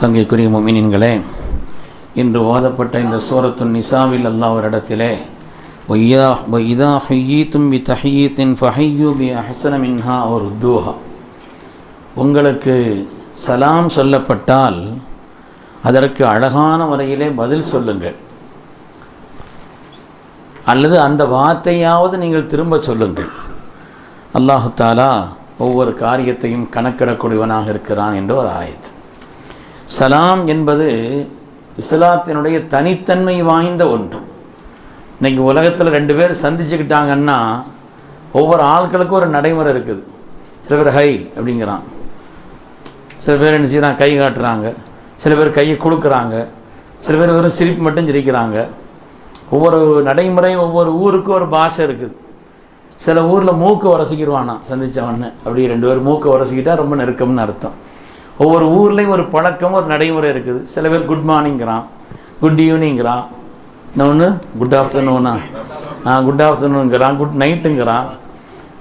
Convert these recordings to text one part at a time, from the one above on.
சங்கைக்குரிய முமினின்களே இன்று ஓதப்பட்ட இந்த சூரத்து நிசாவில் அல்லாஹ் ஒரு இடத்திலே ஒய்யா இதா ஹையீத்தும் பி தஹீத்தின் ஃபஹையூ பி அஹசன மின்ஹா ஒரு தூஹா. உங்களுக்கு சலாம் சொல்லப்பட்டால் அதற்கு அழகான முறையிலே பதில் சொல்லுங்கள். அல்லது அந்த வார்த்தையாவது நீங்கள் திரும்ப சொல்லுங்கள். அல்லாஹு தாலா ஒவ்வொரு காரியத்தையும் கணக்கிடக்கூடியவனாக இருக்கிறான் என்று ஒரு ஆயத்து. சலாம் என்பது இஸ்லாத்தினுடைய தனித்தன்மை வாய்ந்த ஒன்று. இன்னைக்கு உலகத்தில் ரெண்டு பேர் சந்திச்சுக்கிட்டாங்கன்னா ஒவ்வொரு ஆட்களுக்கும் ஒரு நடைமுறை இருக்குது. சில பேர் ஹை அப்படிங்கிறான். சில பேர் என்ன செய்கிறாங்க கை காட்டுறாங்க. சில பேர் கையை கொடுக்குறாங்க சில பேர் வெறும் சிரிப்பு மட்டும் சிரிக்கிறாங்க. ஒவ்வொரு நடைமுறையும் ஒவ்வொரு ஊருக்கும் ஒரு பாஷை இருக்குது. சில ஊரில் மூக்கை உரசிக்கிடுவானா சந்தித்தவன்னு அப்படி ரெண்டு பேர் மூக்கை உரசிக்கிட்டால் ரொம்ப நெருக்கம்னு அர்த்தம். ஒவ்வொரு ஊர்லேயும் ஒரு பழக்கம் ஒரு நடைமுறை இருக்குது. சில பேர் குட் மார்னிங்கிறான் குட் ஈவினிங்கிறான் இன்னொன்று குட் ஆஃப்டர்நூனா ஆ குட் ஆஃப்டர்நூனுங்கிறான் குட் நைட்டுங்கிறான்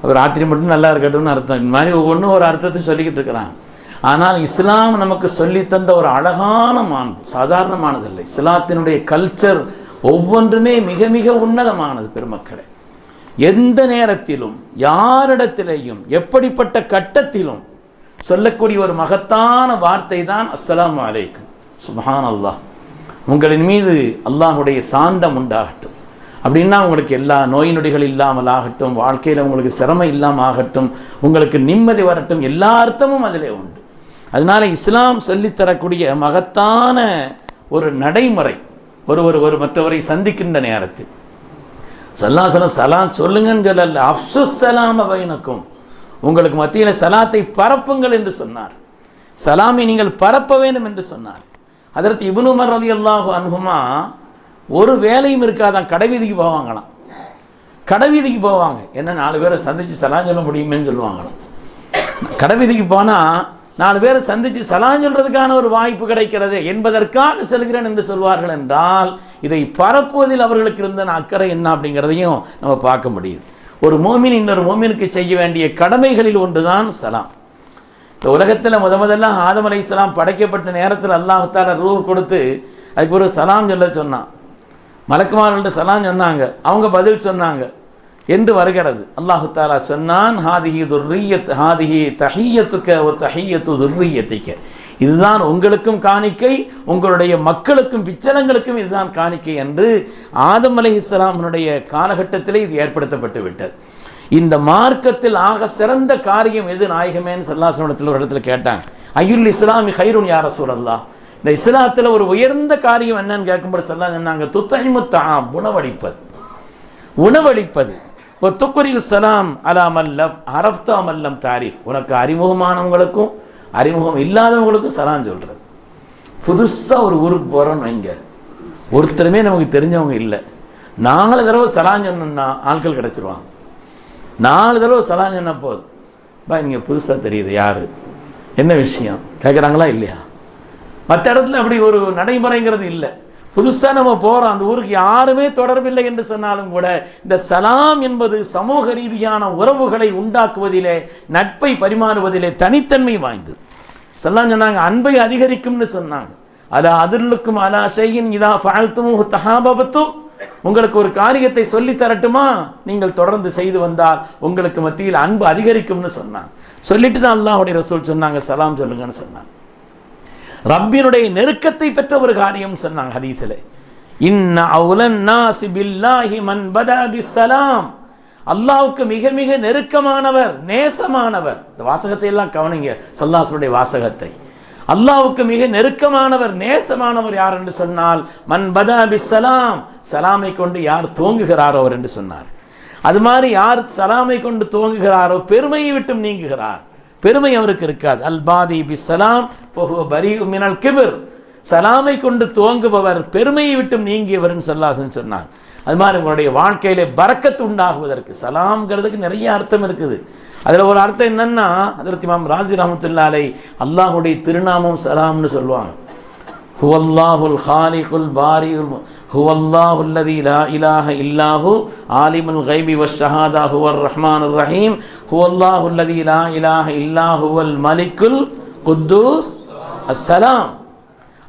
ஒரு ராத்திரி மட்டும் நல்லா இருக்கட்டும்னு அர்த்தம். இந்த மாதிரி ஒவ்வொன்றும் ஒரு அர்த்தத்தை சொல்லிக்கிட்டு இருக்கிறான். ஆனால் இஸ்லாம் நமக்கு சொல்லித்தந்த ஒரு அழகான மான் சாதாரணமானதில்லை. இஸ்லாத்தினுடைய கல்ச்சர் ஒவ்வொன்றுமே மிக மிக உன்னதமானது பெருமக்களே. எந்த நேரத்திலும் யாரிடத்திலேயும் எப்படிப்பட்ட கட்டத்திலும் சொல்லக்கூடிய ஒரு மகத்தான வார்த்தை தான் அஸ்லாம் அலைக்கும். சுபஹான் அல்லாஹ் உங்களின் மீது அல்லாஹுடைய சாந்தம் உண்டாகட்டும். அப்படின்னா உங்களுக்கு எல்லா நோய் நொடிகள் இல்லாமல் ஆகட்டும் வாழ்க்கையில் உங்களுக்கு சிரமம் இல்லாமல் ஆகட்டும் உங்களுக்கு நிம்மதி வரட்டும் எல்லா அர்த்தமும் அதிலே உண்டு. அதனால இஸ்லாம் சொல்லித்தரக்கூடிய மகத்தான ஒரு நடைமுறை ஒரு ஒரு ஒரு மற்றவரை சந்திக்கின்ற நேரத்தில். சல்லாசலம் சலாம் சொல்லுங்கன்னு சொல்லல அப்சுஸ் சலாம் பைனக்கும். உங்களுக்கு மத்தியில் சலாத்தை பரப்புங்கள் என்று சொன்னார். சலாமை நீங்கள் பரப்ப வேண்டும் என்று சொன்னார். அதற்கு இபுனுமர் ரதி அல்லாஹு அனுகுமா ஒரு வேலையும் இருக்காதான் கடைவீதிக்கு போவாங்களாம். கடைவீதிக்கு போவாங்க. என்ன நாலு பேரை சந்தித்து சலாம் சொல்ல முடியுமேன்னு சொல்லுவாங்களாம். கடைவீதிக்கு போனால் நாலு பேரை சந்தித்து சலாம் சொல்றதுக்கான ஒரு வாய்ப்பு கிடைக்கிறது என்பதற்காக செல்கிறேன் என்று சொல்வார்கள் என்றால் இதை பரப்புவதில் அவர்களுக்கு இருந்த அக்கறை என்ன அப்படிங்கிறதையும் நம்ம பார்க்க முடியுது. ஒரு மோமின் இன்னொரு மோமினுக்கு செய்ய வேண்டிய கடமைகளில் ஒன்றுதான் சலாம். இந்த உலகத்தில் முத முதல்ல ஆதம் அலை இஸ்லாம் படைக்கப்பட்ட நேரத்தில் அல்லாஹால ரூ கொடுத்து அதுக்கு ஒரு சலாம் சொல்ல சொன்னான். மலக்குமார்கள்ட்ட சலாம் சொன்னாங்க. அவங்க பதில் சொன்னாங்க. என்று வருகிறது. அல்லாஹு தாலா சொன்னான் ஹாதிஹி துர்ரியத் ஹாதிஹி தஹியத்துக்க ஒரு தஹியத்து துர்ரியத்திக்க இதுதான் உங்களுக்கும் காணிக்கை உங்களுடைய மக்களுக்கும் பிச்சலங்களுக்கும் இதுதான் காணிக்கை என்று ஆதம் அலை இஸ்லாமனுடைய காலகட்டத்திலே இது ஏற்படுத்தப்பட்டு விட்டது. இந்த மார்க்கத்தில் ஆக சிறந்த காரியம் எது நாயகமேன்னு சல்லாசனத்தில் ஒரு இடத்துல கேட்டாங்க. ஐயுல் இஸ்லாமி ஹைருன் யார சூழல்லா இந்த இஸ்லாத்தில் ஒரு உயர்ந்த காரியம் என்னன்னு கேட்கும்போது சொல்லா சொன்னாங்க துத்தைமுத்தா உணவளிப்பது. உணவளிப்பது. ஒரு துக்குரிகு சலாம் அலாமல்லம் அரஃப்தா மல்லம் தாரிஃப். உனக்கு அறிமுகமானவங்களுக்கும் அறிமுகம் இல்லாதவங்களுக்கும் சலாம் சொல்கிறது புதுசாக ஒரு ஊருக்கு போகிறோன்னு வைங்க. ஒருத்தருமே நமக்கு தெரிஞ்சவங்க இல்லை. நாலு தடவை சலாம் சொன்னோம்னா ஆட்கள் கிடச்சிருவாங்க. நாலு தடவை சலான் சொன்ன போதும். பா நீங்கள் புதுசாக தெரியுது யார்? என்ன விஷயம்? கேட்குறாங்களா இல்லையா? மற்ற இடத்துல அப்படி ஒரு நடைமுறைங்கிறது இல்லை. புதுசாக நம்ம போகிறோம் அந்த ஊருக்கு யாருமே தொடர்பில்லை என்று சொன்னாலும் கூட இந்த சலாம் என்பது சமூக ரீதியான உறவுகளை உண்டாக்குவதிலே நட்பை பரிமாறுவதிலே தனித்தன்மை வாய்ந்தது. சலாம் சொன்னாங்க அன்பை அதிகரிக்கும்னு சொன்னாங்க. அலா அதிர்லுக்கும் அலா செய்யின் இதா ஃபாழ்த்தும் தஹாபத்தும் உங்களுக்கு ஒரு காரியத்தை சொல்லி தரட்டுமா? நீங்கள் தொடர்ந்து செய்து வந்தால் உங்களுக்கு மத்தியில் அன்பு அதிகரிக்கும்னு சொன்னாங்க. சொல்லிட்டு தான் அல்லாஹுடைய ரசூல் சொன்னாங்க சலாம் சொல்லுங்கன்னு சொன்னாங்க. ரப்பினுடைய நெருக்கத்தை பெற்ற ஒரு காரியம் சொன்னாங்க ஹதீஸில். இன்ன அவுலன் பில்லாஹி மன் பதா பிஸ்ஸலாம். அல்லாவுக்கு மிக மிக நெருக்கமானவர் நேசமானவர். இந்த வாசகத்தை எல்லாம் கவனிங்க சல்லாசுடைய வாசகத்தை. அல்லாவுக்கு மிக நெருக்கமானவர் நேசமானவர் யார் என்று சொன்னால் மன் பதா பிஸ்ஸலாம். சலாமை கொண்டு யார் தூங்குகிறாரோ அவர் என்று சொன்னார். அது மாதிரி யார் சலாமை கொண்டு துவங்குகிறாரோ பெருமையை விட்டும் நீங்குகிறார். பெருமை அவருக்கு இருக்காது. அல் பாதி பி சலாம் பரி மினல் கிபிர். சலாமை கொண்டு துவங்குபவர் பெருமையை விட்டும் நீங்கியவர்னு சொல்லாசன் சொன்னார். அது மாதிரி உங்களுடைய வாழ்க்கையிலே பறக்கத்து உண்டாகுவதற்கு சலாம்ங்கிறதுக்கு நிறைய அர்த்தம் இருக்குது. அதில் ஒரு அர்த்தம் என்னன்னா அதற்கு இமாம் ராஜி ரஹமத்துல்லாலை அல்லாஹுடைய திருநாமம் சலாம்னு சொல்லுவாங்க. ஹுவல்லாஹுல் ஹாலிகுல் பாரியுல் ஹுவல்லாஹு அல்லதி லா இலாஹ இல்லாஹு ஆலிமுல் கைபி வஷஹாதா ஹுவர் ரஹ்மான் ரஹீம். ஹுவல்லாஹு அல்லதி லா இலாஹ இல்லாஹுவல் மலிக்குல் குத்தூஸ் அஸ்ஸலாம்.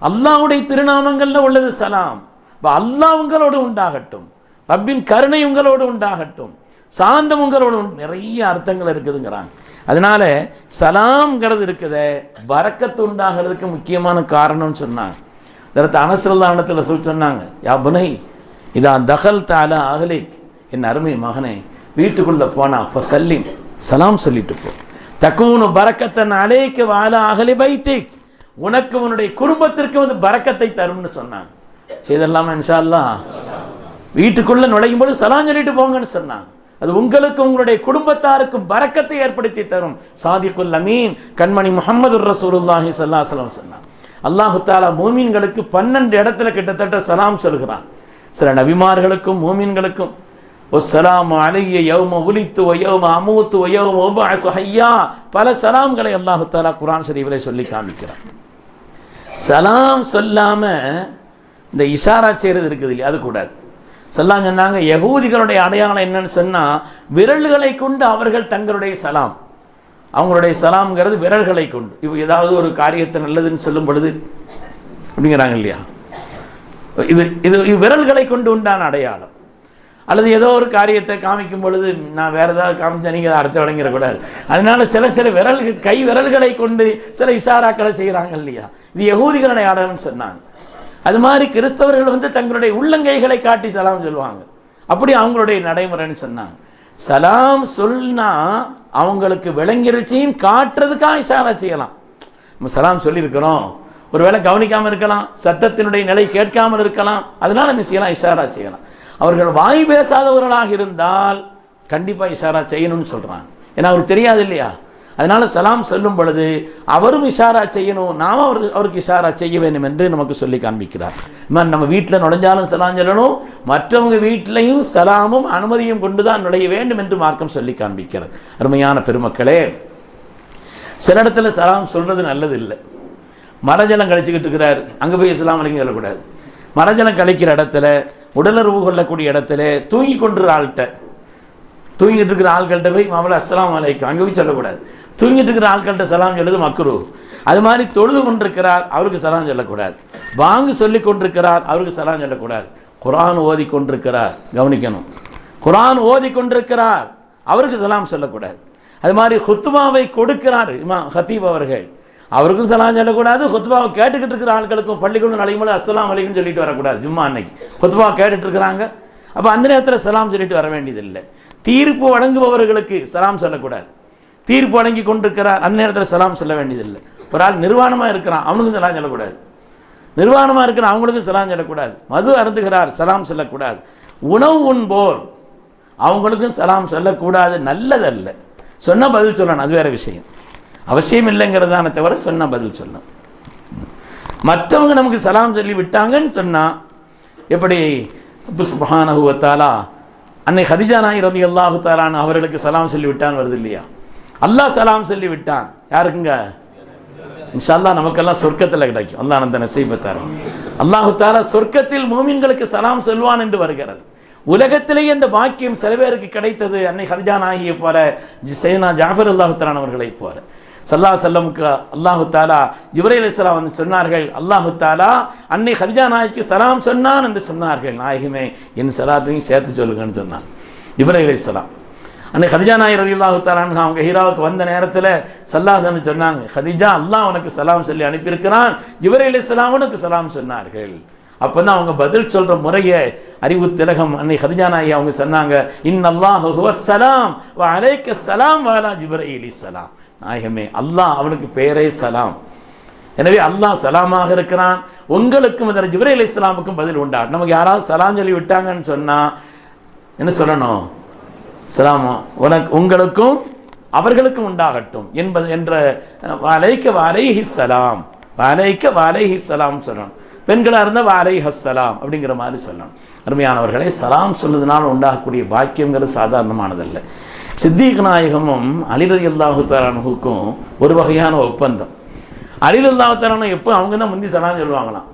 அல்லாஹுடைய திருநாமங்களில் உள்ளது சலாம். இப்போ அல்லாஹ் உங்களோடு உண்டாகட்டும். ரப்பின் கருணை உங்களோடு உண்டாகட்டும். சாந்தம் உங்களோடு நிறைய அர்த்தங்கள் இருக்குதுங்கிறாங்க. அதனால சலாம்ங்கிறது இருக்குது வரக்கத்து உண்டாகிறதுக்கு முக்கியமான காரணம்னு சொன்னாங்க. இதற்கு அனசல்லானத்தில் சொல்லி சொன்னாங்க யா புனை இதா தகல் தால அகலிக். என் அருமை மகனே வீட்டுக்குள்ளே போனா அப்போ சல்லிம் சலாம் சொல்லிட்டு போ. தக்கூனு பறக்கத்தன் அலேக்கு வாழ அகலி பைத்திக். உனக்கு உன்னுடைய குடும்பத்திற்கு வந்து பறக்கத்தை தரும்னு சொன்னாங்க. செய்தல்லாமா இன்ஷால்லா அல்லாஹ் வீட்டுக்குள்ள நுழையும் போது சலாம் சொல்லிட்டு போங்கன்னு சொன்னாங்க. அது உங்களுக்கு உங்களுடைய குடும்பத்தாருக்கும் பறக்கத்தை ஏற்படுத்தி தரும். சாதிக்குல் அமீன் கண்மணி முகமது ரசூலுல்லாஹி ஸல்லல்லாஹு அலைஹி சொன்னாங்க. அல்லாஹு தாலா மூமீன்களுக்கு பன்னெண்டு இடத்துல கிட்டத்தட்ட சலாம் சொல்கிறான். சில நபிமார்களுக்கும் மூமின்களுக்கும் ஒஸ்ஸலாமு அலைய யௌம உலித்து ஒயோம அமூத்து ஒயோம உபஅஸு பல சலாம்களை அல்லாஹு தாலா குரான் ஷரீஃபிலே சொல்லி காமிக்கிறான். சலாம் சொல்லாம இந்த இஷாரா செய்கிறது இருக்குது இல்லையா? அது கூடாது. சொல்லாம் சொன்னாங்க யகூதிகளுடைய அடையாளம் என்னன்னு சொன்னா விரல்களை கொண்டு அவர்கள் தங்களுடைய சலாம். அவங்களுடைய சலாம்ங்கிறது விரல்களை கொண்டு. இப்போ ஏதாவது ஒரு காரியத்தை நல்லதுன்னு சொல்லும் பொழுது அப்படிங்கிறாங்க இல்லையா? இது இது விரல்களை கொண்டு உண்டான அடையாளம். அல்லது ஏதோ ஒரு காரியத்தை காமிக்கும் பொழுது நான் வேற ஏதாவது காமிச்சா நீங்கள் அடுத்த வழங்கிடக்கூடாது. அதனால சில சில விரல்கள் கை விரல்களை கொண்டு சில இஷாராக்களை செய்கிறாங்க இல்லையா? இது யகூதிகளுடைய அடையாளம்னு சொன்னாங்க. அது மாதிரி கிறிஸ்தவர்கள் வந்து தங்களுடைய உள்ளங்கைகளை காட்டி சலாம் சொல்லுவாங்க. அப்படி அவங்களுடைய நடைமுறைன்னு சொன்னாங்க. சலாம் சொல்னா அவங்களுக்கு விளங்கிருச்சின்னு காட்டுறதுக்காக இஷாரா செய்யலாம். நம்ம சலாம் சொல்லியிருக்கிறோம். ஒருவேளை கவனிக்காமல் இருக்கலாம். சத்தத்தினுடைய நிலை கேட்காமல் இருக்கலாம். அதனால நம்ம செய்யலாம் இஷாரா செய்யலாம். அவர்கள் வாய் பேசாதவர்களாக இருந்தால் கண்டிப்பாக இஷாரா செய்யணும்னு சொல்கிறாங்க ஏன்னா அவருக்கு தெரியாது இல்லையா? அதனால சலாம் சொல்லும் பொழுது அவரும் இஷாரா செய்யணும் நாம அவர் அவருக்கு இஷாரா செய்ய வேண்டும் என்று நமக்கு சொல்லி காண்பிக்கிறார். நம்ம வீட்டில் நுழைஞ்சாலும் சலாம் சொல்லணும் மற்றவங்க வீட்டிலையும் சலாமும் அனுமதியும் கொண்டு தான் நுழைய வேண்டும் என்று மார்க்கம் சொல்லி காண்பிக்கிறது. அருமையான பெருமக்களே சில இடத்துல சலாம் சொல்றது நல்லது இல்லை மரஜலம் கழிச்சுக்கிட்டு இருக்கிறார் அங்கே போய் இஸ்லாம் அலைக்கும் சொல்லக்கூடாது. மரஜலம் கழிக்கிற இடத்துல உடலுறவு கொள்ளக்கூடிய இடத்துல தூங்கி கொண்டுற ஆள்கிட்ட தூங்கிட்டு இருக்கிற ஆள்கள்கிட்ட போய் மாமலா அஸ்லாம் அலைக்கும். அங்கே போய் சொல்லக்கூடாது. தூங்கிட்டு இருக்கிற ஆட்கள்கிட்ட சலாம் சொல்லுது மக்ரு. அது மாதிரி தொழுது கொண்டிருக்கிறார் அவருக்கு சலாம் சொல்லக்கூடாது. வாங்கு சொல்லி கொண்டிருக்கிறார் அவருக்கு சலாம் சொல்லக்கூடாது. குரான் ஓதி கொண்டிருக்கிறார் கவனிக்கணும். குரான் ஓதி கொண்டிருக்கிறார் அவருக்கு சலாம் சொல்லக்கூடாது. அது மாதிரி ஹுத்துமாவை கொடுக்கிறார் இமா ஹத்தீப் அவர்கள். அவருக்கும் சலாம் சொல்லக்கூடாது ஹுத்பாவை கேட்டுக்கிட்டு இருக்கிற ஆட்களுக்கும் பள்ளிக்கூடம் நுழையும் போது அஸ்ஸலாமு அலைக்கும் சொல்லிட்டு வரக்கூடாது ஜும்மா அன்னைக்கு. ஹுத்பா கேட்டுட்டு இருக்கிறாங்க அப்போ அந்த நேரத்தில் சலாம் சொல்லிட்டு வர வேண்டியதில்லை. தீர்ப்பு வழங்குபவர்களுக்கு சலாம் சொல்லக்கூடாது. தீர்ப்பு வழங்கி கொண்டிருக்கிறார். அந்த நேரத்தில் சலாம் சொல்ல வேண்டியதில்லை. ஒரு ஆள் நிர்வாணமாக இருக்கிறான் அவனுக்கும் சலாம் சொல்லக்கூடாது. நிர்வாணமாக இருக்கிற அவங்களுக்கும் சலாம் சொல்லக்கூடாது. மது அருந்துகிறார் சலாம் சொல்லக்கூடாது. உணவு உண்போர் அவங்களுக்கும் சலாம் சொல்லக்கூடாது நல்லதல்ல. சொன்ன பதில் சொல்லணும் அது வேற விஷயம். அவசியம் இல்லைங்கிறதான தவிர சொன்ன பதில் சொல்லணும். மற்றவங்க நமக்கு சலாம் சொல்லி விட்டாங்கன்னு சொன்னா எப்படி? சுப்ஹானஹு வ அன்னை ஹதிஜா நாய் ரதி அல்லாஹு தாலான் அவர்களுக்கு சலாம் சொல்லி விட்டான்னு வருது இல்லையா? அல்லாஹ் சலாம் சொல்லி விட்டான் யாருக்குங்க? இன்ஷா அல்லாஹ் நமக்கெல்லாம் சொர்க்கத்தில் கிடைக்கும். அல்லாஹ் அந்த நசீபை தரும். அல்லாஹு தாலா சொர்க்கத்தில் மூமின்களுக்கு சலாம் சொல்வான் என்று வருகிறது. உலகத்திலேயே இந்த பாக்கியம் சில பேருக்கு கிடைத்தது. அன்னை ஹதிஜா நாயியை போல சைனா ஜாஃபர் அல்லாஹு தலான் அவர்களைப் போல. சல்லா செல்லமுக்கு அல்லாஹு தாலா ஜிப்ரைல் இஸ்லாம் வந்து சொன்னார்கள் அல்லாஹு தாலா அன்னை ஹதிஜா நாய்க்கு சலாம் சொன்னான் என்று சொன்னார்கள். நாயகமே என் சலாத்தையும் சேர்த்து சொல்லுங்கன்னு சொன்னான். ஜிப்ரைல் இஸ்லாம் அன்னைக்கு ஹதிஜா நாயர் ரவி அல்லாஹு அவங்க ஹீராவுக்கு வந்த நேரத்தில் சல்லாசன்னு சொன்னாங்க. ஹதிஜா அல்லாஹ் உனக்கு சலாம் சொல்லி அனுப்பியிருக்கிறான். இவர் இஸ்லாம் உனக்கு சலாம் சொன்னார்கள். அப்போ தான் அவங்க பதில் சொல்கிற முறையை அறிவு திலகம் அன்னை ஹதிஜா நாயி அவங்க சொன்னாங்க. இன் அல்லாஹ் சலாம் அலைக்க சலாம் வாலா ஜிப்ரைல் சலாம் நாயகமே அல்லாஹ் அவனுக்கு பெயரே சலாம். எனவே அல்லாஹ் சலாமாக இருக்கிறான். உங்களுக்கும் இதில் ஜிப்ரே அலி இஸ்லாமுக்கும் பதில் உண்டா? நமக்கு யாராவது சலாம் சொல்லி விட்டாங்கன்னு சொன்னா என்ன சொல்லணும்? சலாமா உனக்கு உங்களுக்கும் அவர்களுக்கும் உண்டாகட்டும் என்பது என்ற வலைக்க வாலைஹி சலாம். வலைக்க வாலைஹி சலாம் சொல்லணும். பெண்களாக இருந்தால் வாலை ஹஸ்ஸலாம் அப்படிங்கிற மாதிரி சொல்லணும். அருமையானவர்களே சலாம் சொல்லுறதுனால உண்டாகக்கூடிய பாக்கியங்கிறது சாதாரணமானதல்ல. சித்திக் நாயகமும் அலிரதி அல்லாஹு தாரானுக்கும் ஒரு வகையான ஒப்பந்தம். அலில் அல்லாஹு எப்போ அவங்க தான் முந்தி சலாம் சொல்லுவாங்களாம்.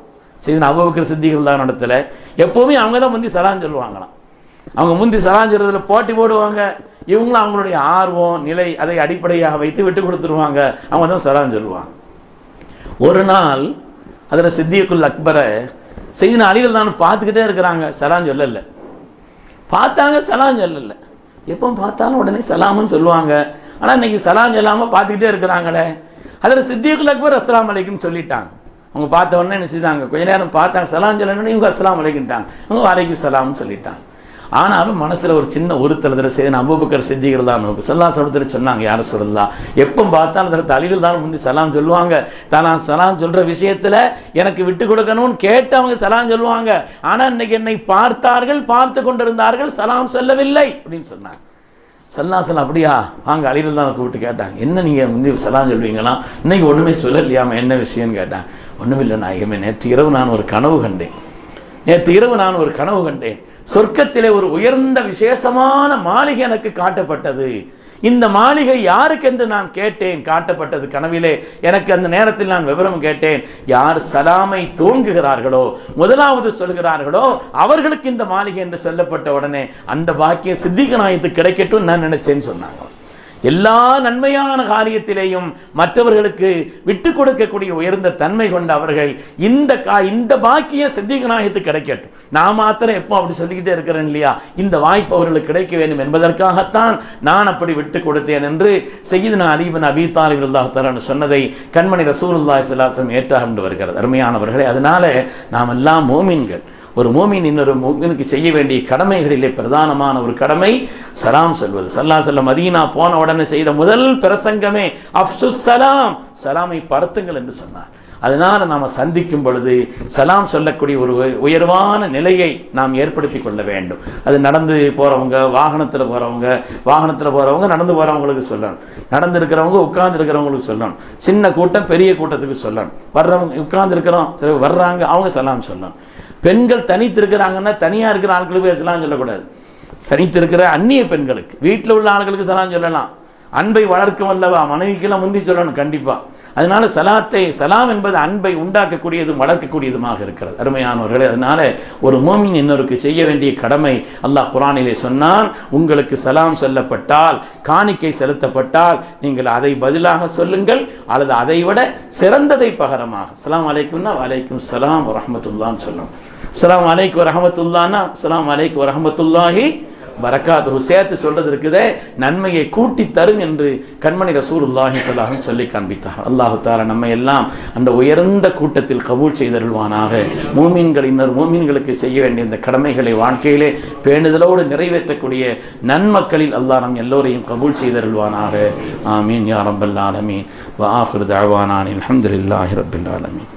சரி அபுபக்கர் சித்திகள் அல்லா நடத்தலை எப்போவுமே அவங்க தான் முந்தி சலாம் சொல்லுவாங்களாம். அவங்க முந்தி சலாம் போட்டி போடுவாங்க. இவங்களும் அவங்களுடைய ஆர்வம் நிலை அதை அடிப்படையாக வைத்து விட்டு கொடுத்துருவாங்க. அவங்க தான் சலாம் சொல்லுவாங்க. ஒரு நாள் அதில் சித்தியக்குள் அக்பரை செய்தின அலிகள் தான் பார்த்துக்கிட்டே இருக்கிறாங்க. சலான் சொல்லலை. பார்த்தாங்க சலாம் சொல்லல. எப்போ பார்த்தாலும் உடனே சலாம்னு சொல்லுவாங்க. ஆனால் இன்னைக்கு சலாம் சொல்லாமல் பார்த்துக்கிட்டே இருக்கிறாங்களே. அதில் சித்தியக்குள் அக்பர் அஸ்லாம் அலைக்கும் சொல்லிட்டாங்க. அவங்க பார்த்த உடனே என்ன செய்தாங்க? கொஞ்ச நேரம் பார்த்தாங்க சலாம் சொல்லணும்னு இவங்க அஸ்லாம் அலைக்கிட்டாங்க அவங்க வலைக்கும் சலாம்னு சொல்லிட்டாங்க. ஆனாலும் மனசில் ஒரு சின்ன உறுத்தல் செய்து அபூபக்கர் சித்திகள் தான் நோக்கு. சல்லா சலத்தில் சொன்னாங்க யாரும் சொல்லலாம் எப்போ பார்த்தாலும் அதில் தலையில் தான் முந்தி சலாம் சொல்லுவாங்க. தான் சலாம் சொல்கிற விஷயத்தில் எனக்கு விட்டு கொடுக்கணும்னு கேட்டு அவங்க சலாம் சொல்லுவாங்க. ஆனால் இன்னைக்கு என்னை பார்த்தார்கள் பார்த்து கொண்டிருந்தார்கள் சலாம் சொல்லவில்லை. அப்படின்னு சொன்னாங்க. சல்லாசல் அப்படியா? வாங்க அழியில் தான் கூப்பிட்டு கேட்டாங்க. என்ன நீங்கள் வந்து சலாம் சொல்வீங்களா? இன்னைக்கு ஒன்றுமே சொல்லலையாம என்ன விஷயம்னு கேட்டாங்க. ஒன்றுமில்லை நாயகமே நேற்று இரவு நான் ஒரு கனவு கண்டேன். நேற்று இரவு நான் ஒரு கனவு கண்டேன். சொர்க்கத்திலே ஒரு உயர்ந்த விசேஷமான மாளிகை எனக்கு காட்டப்பட்டது. இந்த மாளிகை யாருக்கென்று நான் கேட்டேன்? காட்டப்பட்டது கனவிலே. எனக்கு அந்த நேரத்தில் நான் விவரம் கேட்டேன். யார் சலாமை தூங்குகிறார்களோ முதலாவது சொல்கிறார்களோ அவர்களுக்கு இந்த மாளிகை என்று சொல்லப்பட்ட உடனே அந்த பாக்கியம் சித்திகநாயத்து கிடைக்கட்டும் நான் நினைச்சேன்னு சொன்னாங்க. எல்லா நன்மையான காரியத்திலேயும் மற்றவர்களுக்கு விட்டு கொடுக்கக்கூடிய உயர்ந்த தன்மை கொண்ட அவர்கள் இந்த கா இந்த பாக்கியம் சித்திகநாயகத்துக்கு கிடைக்கட்டும். நான் மாத்திரம் எப்போ அப்படி சொல்லிக்கிட்டே இருக்கிறேன் இல்லையா? இந்த வாய்ப்பு அவர்களுக்கு கிடைக்க வேண்டும் என்பதற்காகத்தான் நான் அப்படி விட்டு கொடுத்தேன் என்று செய்து அலீபன் அபி தாலிபுல்லாஹ் சொன்னதை கண்மணி ரசூலுல்லாஹி சிலாசம் ஏற்றாக கொண்டு வருகிறது. அருமையானவர்களே அதனால நாம் எல்லாம் மோமின்கள். ஒரு மோமின் இன்னொரு மோமினுக்கு செய்ய வேண்டிய கடமைகளிலே பிரதானமான ஒரு கடமை சலாம் சொல்வது. சல்லா செல்ல மதீனா போன உடனே செய்த முதல் பிரசங்கமே அப்சு சலாம். சலாமை பருத்துங்கள் என்று சொன்னார். அதனால் நாம் சந்திக்கும் பொழுது சலாம் சொல்லக்கூடிய ஒரு உயர்வான நிலையை நாம் ஏற்படுத்தி கொள்ள வேண்டும். அது நடந்து போகிறவங்க வாகனத்தில் போகிறவங்க வாகனத்தில் போகிறவங்க நடந்து போகிறவங்களுக்கு சொல்லணும். நடந்து இருக்கிறவங்க உட்கார்ந்து இருக்கிறவங்களுக்கு சொல்லணும். சின்ன கூட்டம் பெரிய கூட்டத்துக்கு சொல்லணும். வர்றவங்க உட்கார்ந்து இருக்கிறோம் சரி வர்றாங்க அவங்க சலாம் சொல்லணும். பெண்கள் தனித்து இருக்கிறாங்கன்னா தனியாக இருக்கிற ஆட்களுக்கு சலாம் சொல்லக்கூடாது. தனித்து இருக்கிற அந்நிய பெண்களுக்கு வீட்டில் உள்ள ஆட்களுக்கு சலாம் சொல்லலாம். அன்பை வளர்க்கும் அல்லவா? மனைவிக்கெல்லாம் முந்தி சொல்லணும் கண்டிப்பாக அதனால சலாத்தை சலாம் என்பது அன்பை உண்டாக்கக்கூடியதும் வளர்க்கக்கூடியதுமாக இருக்கிறது. அருமையானவர்களே அதனால ஒரு மோமின் இன்னொருக்கு செய்ய வேண்டிய கடமை அல்லாஹ் குரானிலே சொன்னான் உங்களுக்கு சலாம் சொல்லப்பட்டால் காணிக்கை செலுத்தப்பட்டால் நீங்கள் அதை பதிலாக சொல்லுங்கள் அல்லது அதை விட சிறந்ததை பகரமாக. சலாம் அலைக்கும்னா வலைக்கும் சலாம் ரஹமத்துல்லான்னு சொல்லணும் சலாம் அலைக்கு வரஹமத்துல்லான்னா சலாம் அலைக்கு வரஹமத்துல்லாஹி பரக்காத்து சேர்த்து சொல்றது இருக்குதே நன்மையை கூட்டி தரும் என்று கண்மணி ரசூலுல்லாஹி ஸல்லல்லாஹு சொல்லி காண்பித்தார். அல்லாஹு தாரா நம்ம எல்லாம் அந்த உயர்ந்த கூட்டத்தில் கபூல் செய்தருள்வானாக. மூமின்கள் மூமீன்களுக்கு செய்ய வேண்டிய இந்த கடமைகளை வாழ்க்கையிலே பேணுதலோடு நிறைவேற்றக்கூடிய நன்மக்களில் அல்லாஹ் நம் எல்லோரையும் கபூல் செய்தருள்வானாக. ஆமீன். யா ரப்பல் ஆலமீன். வ ஆஹிரு தஅவானா அல்ஹம்துலில்லாஹி ஆலமீன்.